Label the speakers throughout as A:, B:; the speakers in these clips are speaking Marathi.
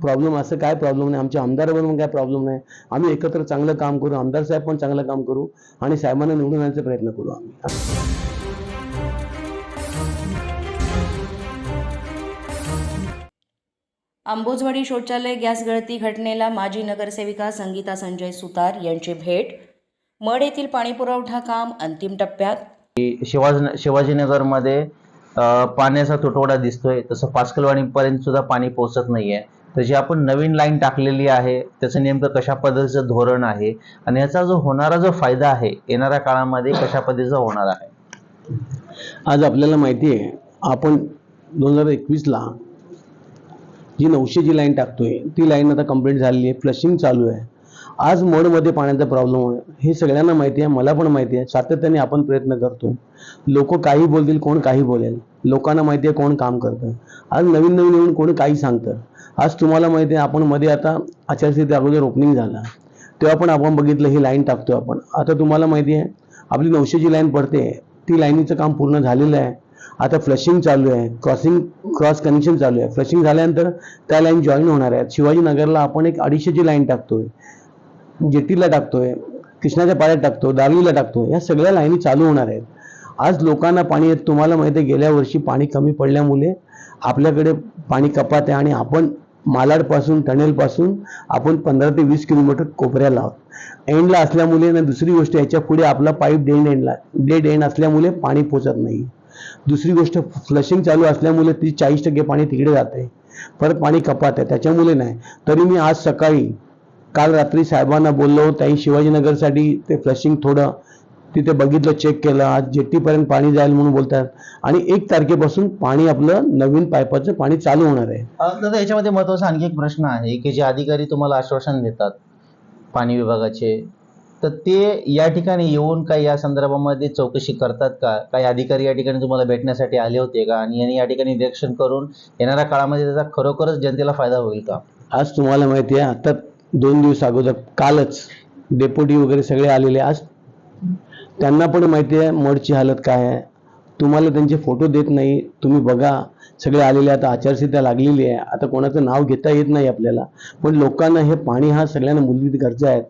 A: प्रॉब्लेम असं काय प्रॉब्लेम नाही? आमच्या आमदाराबरोबर काय प्रॉब्लेम नाही? आम्ही एकत्र चांगलं काम करू आमदार साहेब पण चांगलं काम करू आणि साहेबांना निवडून आणण्याचा प्रयत्न करू आम्ही.
B: अंबुजवाडी शौचालय गॅस गळती घटनेला माजी नगरसेविका संगीता संजय सुतार यांची भेट. मड येथील पाणीपुरवठा काम अंतिम टप्प्यात.
C: शिवाजी शिवाजीनगरमध्ये पाण्याचा तुटवडा दिसतोय. तसं पाचकलवाडीपर्यंत सुद्धा पाणी पोहोचत नाहीये. तर जी आपण नवीन लाईन टाकलेली आहे त्याचं नेमकं कशा पद्धतीचं धोरण आहे आणि याचा जो होणारा जो फायदा आहे येणाऱ्या काळामध्ये कशा पद्धतीचा होणार आहे?
A: आज आपल्याला माहिती आहे आपण दोन हजार एकवीसला जी नऊशे जी लाईन टाकतोय ती लाईन आता कंप्लीट झालेली आहे फ्लशिंग चालू आहे. आज मोडमध्ये पाण्याचा प्रॉब्लेम आहे हे सगळ्यांना माहिती आहे मला पण माहिती आहे. सातत्याने आपण प्रयत्न करतो. लोक काही बोलतील कोण काही बोलेल. लोकांना माहिती आहे कोण काम करतं आज नवीन नवीन येऊन कोणी काही सांगतं. आज तुम्हाला माहिती आहे आपण मध्ये आता आचारसंहिते अगोदर ओपनिंग झाला. तेव्हा पण आपण बघितलं ही लाईन टाकतोय आपण. आता तुम्हाला माहिती आहे आपली नऊशेची लाईन पडते. ती लाईनीचं काम पूर्ण झालेलं आहे. आता फ्लशिंग चालू आहे. क्रॉसिंग क्रॉस कनेक्शन चालू आहे. फ्लशिंग झाल्यानंतर त्या लाईन जॉईन होणार आहेत. शिवाजीनगरला आपण एक अडीचशेची लाईन टाकतोय. जेटीला टाकतोय कृष्णाच्या पाण्यात टाकतो दार्लीला टाकतो या सगळ्या लाईनी चालू होणार आहेत. आज लोकांना पाणी येत तुम्हाला माहिती आहे गेल्या वर्षी पाणी कमी पडल्यामुळे आपल्याकडे पाणी कपात आहे आणि आपण मालाडपासून टनेलपासून आपण पंधरा ते वीस किलोमीटर कोपऱ्याला आहोत. एंडला असल्यामुळे ना दुसरी गोष्ट याच्यापुढे आपला पाईप डेड एंडला डेड एंड असल्यामुळे पाणी पोचत नाही. दुसरी गोष्ट फ्लशिंग चालू असल्यामुळे ती चाळीस टक्के पाणी तिकडे जात आहे परत पाणी कपात आहे त्याच्यामुळे नाही. तरी मी आज सकाळी काल रात्री साहेबांना बोललो त्याही शिवाजीनगरसाठी ते फ्लशिंग थोडं तिथे बघितलं चेक केलं आज जेट्टीपर्यंत पाणी जाईल म्हणून बोलतात. आणि एक तारखेपासून पाणी आपलं नवीन पाईपाचं पाणी चालू होणार आहे.
C: दादा याच्यामध्ये महत्त्वाचा आणखी एक प्रश्न आहे की जे अधिकारी तुम्हाला आश्वासन देतात पाणी विभागाचे तर ते या ठिकाणी येऊन काही या संदर्भामध्ये चौकशी करतात का? काही अधिकारी या ठिकाणी तुम्हाला भेटण्यासाठी आले होते का? आणि यांनी या ठिकाणी निरीक्षण करून येणाऱ्या काळामध्ये त्याचा खरोखरच जनतेला फायदा होईल का?
A: आज तुम्हाला माहिती आहे आता दोन दिवस अगोदर कालच डेप्युटी वगैरे सगळे आलेले आज. त्यांना पण माहिती आहे मडची हालत काय आहे. तुम्हाला त्यांचे फोटो देत नाही. तुम्ही बघा. सगळे आलेले आता आचारसंहिता लागलेली आहे. आता कोणाचं नाव घेता येत नाही आपल्याला. पण लोकांना हे पाणी हा सगळ्यांना मूलभूत गरजा आहेत.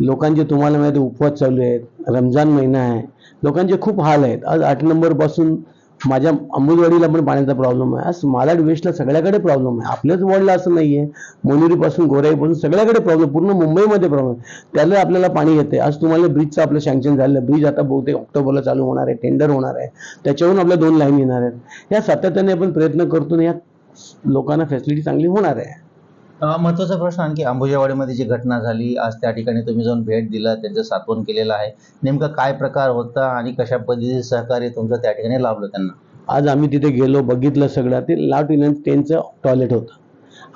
A: लोकांचे तुम्हाला माहिती उपवास चालू आहेत. रमजान महिना आहे. लोकांचे खूप हाल आहेत. आज आठ नंबरपासून माझ्या अंबुजवाडीला पण पाण्याचा प्रॉब्लेम आहे. आज मालाड वेस्टला सगळ्याकडे प्रॉब्लेम आहे. आपल्याच वॉर्डला असं नाही आहे मोनुरीपासून गोराईपासून सगळ्याकडे प्रॉब्लेम पूर्ण मुंबईमध्ये प्रॉब्लेम त्याला आपल्याला पाणी येते आज तुम्हाला ब्रिजचं आपलं सँक्शन झालं. ब्रिज आता बहुतेक ऑक्टोबरला चालू होणार आहे. टेंडर होणार आहे. त्याच्यावरून आपल्या दोन लाईन येणार आहेत. या सातत्याने आपण प्रयत्न करतो या लोकांना फॅसिलिटी चांगली होणार आहे.
C: महत्त्वाचा प्रश्न आणखी अंबुजावाडीमध्ये जी घटना झाली आज त्या ठिकाणी तुम्ही जाऊन भेट दिला त्यांचं सातवण केलेलं आहे. नेमका काय प्रकार होता आणि कशा पद्धतीचे सहकार्य तुमचं त्या ठिकाणी लाभलं त्यांना?
A: आज आम्ही तिथे गेलो बघितलं सगळं. ते लाट इलेवन टेनचं टॉयलेट होतं.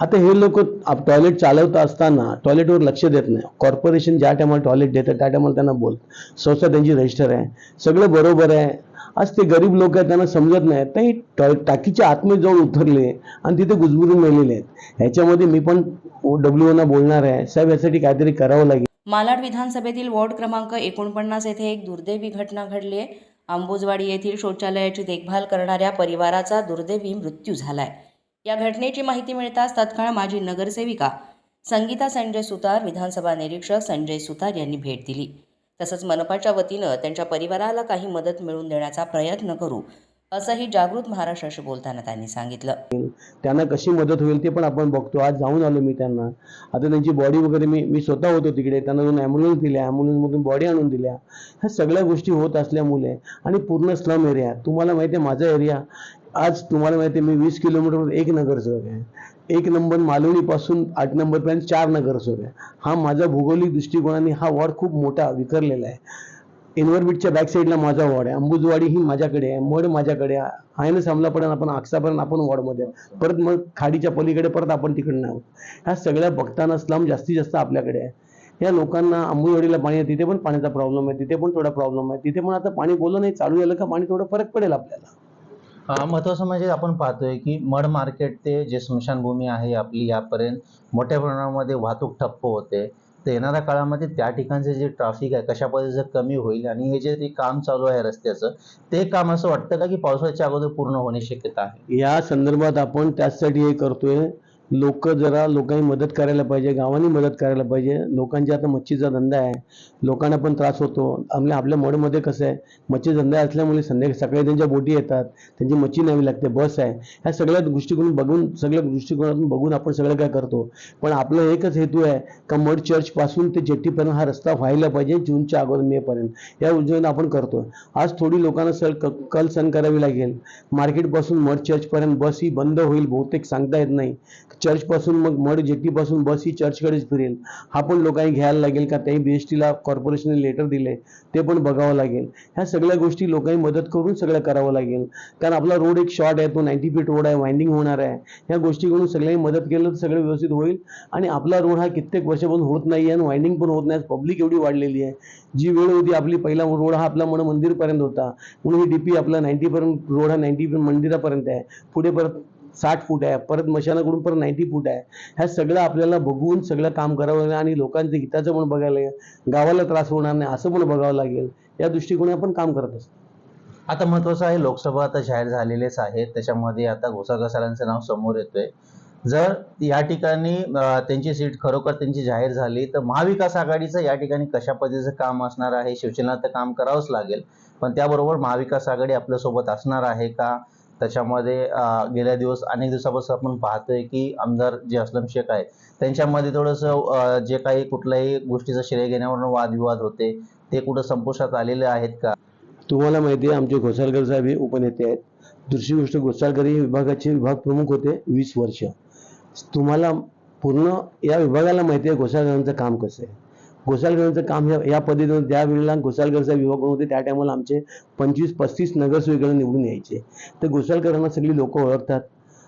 A: आता हे लोक टॉयलेट चालवत असताना टॉयलेटवर लक्ष देत नाही. कॉर्पोरेशन ज्या टायमाला टॉयलेट देतं त्या टायमाला त्यांना बोल संस्था त्यांची रजिस्टर आहे. सगळं बरोबर आहे. आज ते गरीब लोक आहेत त्यांना समजत नाही. ते टाकीच्या आतमध्ये जाऊन उतरले आणि तिथे गुजबुजून मेलेले आहेत. ह्याच्यामध्ये मी पण डब्ल्यू बोलणार आहे. साहेब यासाठी काहीतरी करावं लागेल.
B: मालाड विधानसभेतील वॉर्ड क्रमांक एकोणपन्नास येथे एक दुर्दैवी घटना घडली आहे. आंबोजवाडी येथील शौचालयाची देखभाल करणाऱ्या परिवाराचा दुर्दैवी मृत्यू झालाय. या घटनेची माहिती मिळताच तत्काळ माजी नगरसेविका संगीता संजय सुतार विधानसभा निरीक्षक संजय सुतार यांनी भेट दिली. तसंच मनपाच्या वतीनं त्यांच्या परिवाराला काही मदत मिळवून देण्याचा प्रयत्न करू असंही जागृत महाराष्ट्राशी बोलताना त्यांनी सांगितलं.
A: त्यांना कशी मदत होईल ते पण आपण बघतो. आज जाऊन आलो मी त्यांना. आता त्यांची बॉडी वगैरे मी मी स्वतः होतो तिकडे. त्यांना दोन ॲम्ब्युलन्स दिल्या. ॲम्ब्युलन्समधून बॉडी आणून दिल्या. ह्या सगळ्या गोष्टी होत असल्यामुळे आणि पूर्ण स्लम एरिया तुम्हाला माहिती आहे माझा एरिया आज तुम्हाला माहिती आहे मी वीस किलोमीटरवर एक नगरसेवक आहे. एक नंबर मालवणीपासून आठ नंबरपर्यंत चार नगर सोडल्या हा माझा भौगोलिक दृष्टिकोनाने हा वॉर्ड खूप मोठा विखरलेला आहे. इन्व्हर्बिटच्या बॅक साईडला माझा वॉर्ड आहे. अंबुजवाडी ही माझ्याकडे आहे. मड माझ्याकडे आहे. ना समलापर्यंत आपण आक्सापर्यंत आपण वॉर्डमध्ये परत मग खाडीच्या पलीकडे परत आपण तिकडनं आहोत. ह्या सगळ्या बघताना स्लम जास्तीत जास्त आपल्याकडे आहे. या लोकांना अंबुजवाडीला पाणी आहे. तिथे पण पाण्याचा प्रॉब्लेम आहे. तिथे पण थोडा प्रॉब्लेम आहे. तिथे पण आता पाणी बोललं नाही चालू झालं का पाणी थोडं फरक पडेल आपल्याला.
C: महत्वाचं म्हणजे आपण पाहतोय की मड मार्केट ते जे स्मशानभूमी आहे आपली यापर्यंत मोठ्या प्रमाणामध्ये वाहतूक ठप्प होते. तर येणाऱ्या काळामध्ये त्या ठिकाणचे जे ट्रॅफिक आहे कशा पद्धतीचं कमी होईल आणि हे जे ते काम चालू आहे रस्त्याचं ते काम असं वाटतं का की पावसाळ्याच्या अगोदर पूर्ण होण्याची शक्यता आहे?
A: या संदर्भात आपण त्याचसाठी हे करतोय लोक जरा लोकांनी मदत करायला पाहिजे गावांनी मदत करायला पाहिजे. लोकांच्या आता मच्छीचा धंदा आहे. लोकांना पण त्रास होतो. आपल्या आपल्या मडमध्ये कसं आहे मच्छी धंदा असल्यामुळे संध्याकाळी सकाळी त्यांच्या बोटी येतात. त्यांची मच्छी न्यावी लागते बस आहे. ह्या सगळ्या दृष्टिकोन बघून सगळ्या दृष्टिकोनातून बघून आपण सगळं काय करतो. पण आपलं एकच हेतू आहे का मड चर्चपासून ते जेट्टीपर्यंत हा रस्ता व्हायला पाहिजे जूनच्या अगोदर मेपर्यंत या उद्योगाने आपण करतो. आज थोडी लोकांना सल क- कल सण करावी लागेल. मार्केटपासून मड चर्चपर्यंत बस ही बंद होईल बहुतेक सांगता येत नाही. चर्चपासून मग मड जेटीपासून बस ही चर्चकडेच फिरेल. हा पण लोकांनी घ्यायला लागेल का? त्याही बी एस टीला कॉर्पोरेशनने लेटर दिले. ते पण बघावं लागेल. ह्या सगळ्या गोष्टी लोकांनी मदत करून सगळं करावं लागेल. कारण आपला रोड एक शॉर्ट आहे तो नाईन्टी फीट रोड आहे वाइंडिंग होणार आहे. ह्या गोष्टीकडून सगळ्यांनी मदत केलं तर सगळं व्यवस्थित होईल. आणि आपला रोड हा कित्येक वर्षापासून होत नाही आणि वाइंडिंग पण होत नाही. पब्लिक एवढी वाढलेली आहे. जी वेळ होती आपली पहिला रोड हा आपला मन मंदिरपर्यंत होता. म्हणून ही डी पी आपला नाईन्टीपर्यंत रोड हा नाईन्टी मंदिरापर्यंत आहे. पुढे परत साठ फूट आहे परत मशानाकडून परत नाईन्टी फूट आहे. ह्या सगळं आपल्याला बघून सगळं काम करावं लागेल आणि लोकांचं हिताचं पण बघायला लागेल. गावाला त्रास होणार नाही असं पण बघावं लागेल. या दृष्टिकोने आपण काम करत असतो.
C: आता महत्वाचं आहे लोकसभा आता जाहीर झालेलेच आहे त्याच्यामध्ये आता घोसाळकर सरांचं नाव समोर येतोय. जर या ठिकाणी त्यांची सीट खरोखर त्यांची जाहीर झाली तर महाविकास आघाडीचं या ठिकाणी कशा पद्धतीचं काम असणार आहे? शिवसेना तर काम करावंच लागेल. पण त्याबरोबर महाविकास आघाडी आपल्यासोबत असणार आहे का? त्याच्यामध्ये गेल्या दिवस अनेक दिवसापासून आपण पाहतोय की आमदार जे असलम शेख आहे त्यांच्यामध्ये थोडंसं जे काही कुठल्याही गोष्टीचं श्रेय घेण्यावरून वादविवाद होते ते कुठं संपुष्टात आलेले आहेत का?
A: तुम्हाला माहिती आहे आमचे घोसाळकर साहेब हे उपनेते आहेत. दुसरी गोष्ट घोसाळकर हे विभागाचे विभाग प्रमुख होते वीस वर्ष. तुम्हाला पूर्ण या विभागाला माहिती आहे घोसाळकरांचं काम कसं आहे? घोसाळगंजचं काम ह्या या पद्धतीनं त्या वेळेला घोसाळगडचा विभाग होते त्या टायमाला आमचे पंचवीस पस्तीस नगरसेविकांना निवडून यायचे. तर घोसाळकरांना सगळी लोक ओळखतात.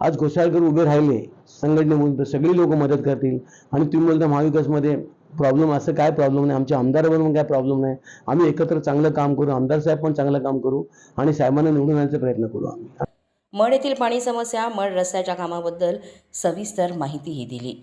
A: आज घोसाळकर उभे राहिले संघटनेमधून तर सगळी लोक मदत करतील. आणि तुम्ही बोलता महाविकासमध्ये प्रॉब्लेम असं काय प्रॉब्लेम नाही? आमच्या आमदाराबरोबर काय प्रॉब्लेम नाही? आम्ही एकत्र चांगलं काम करू आमदार साहेब पण चांगलं काम करू आणि साहेबांना निवडून आणण्याचा प्रयत्न करू आम्ही.
B: मड येथील पाणी समस्या मड रस्त्याच्या कामाबद्दल सविस्तर माहितीही दिली.